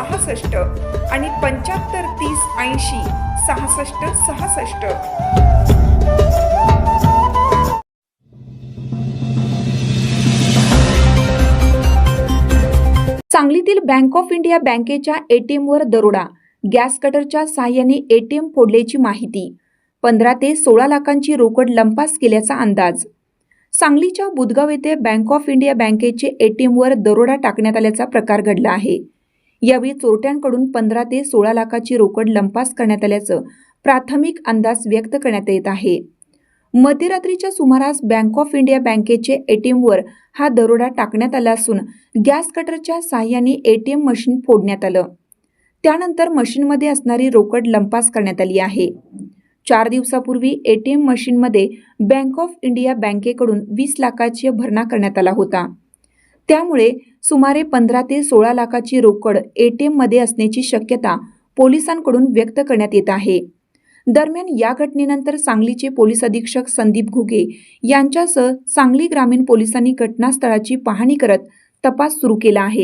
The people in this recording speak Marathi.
सहासष्ट आणि पंच्याहत्तर तीस ऐंशी सहासष्ट सहासष्ट. सांगलीतील बँक ऑफ इंडिया बँकेच्या एटीएमवर दरोडा गॅस कटरच्या सहाय्याने एटीएम फोडल्याची माहिती पंधरा ते सोळा लाखांची रोकड लंपास केल्याचा अंदाज. सांगलीच्या बुदगाव येथे बँक ऑफ इंडिया बँकेचे एटीएमवर दरोडा टाकण्यात आल्याचा प्रकार घडला आहे. यावेळी चोरट्यांकडून पंधरा ते सोळा लाखाची रोकड लंपास करण्यात आल्याचं प्राथमिक अंदाज व्यक्त करण्यात येत आहे. मध्यरात्रीच्या सुमारास बँक ऑफ इंडिया बँकेचे एटीएमवर हा दरोडा टाकण्यात आला असून गॅस कटरच्या साहाय्याने एटीएम मशीन फोडण्यात आलं. त्यानंतर मशीनमध्ये असणारी रोकड लंपास करण्यात आली आहे. चार दिवसापूर्वी एटीएम मशीनमध्ये बँक ऑफ इंडिया बँकेकडून वीस लाखाची भरणा करण्यात आला होता. त्यामुळे सुमारे पंधरा ते सोळा लाखाची रोकड एटीएममध्ये असण्याची शक्यता पोलिसांकडून व्यक्त करण्यात येत आहे. दरम्यान या घटनेनंतर सांगलीचे पोलीस अधीक्षक संदीप घुगे यांच्यासह सांगली ग्रामीण पोलिसांनी घटनास्थळाची पाहणी करत तपास सुरू केला आहे.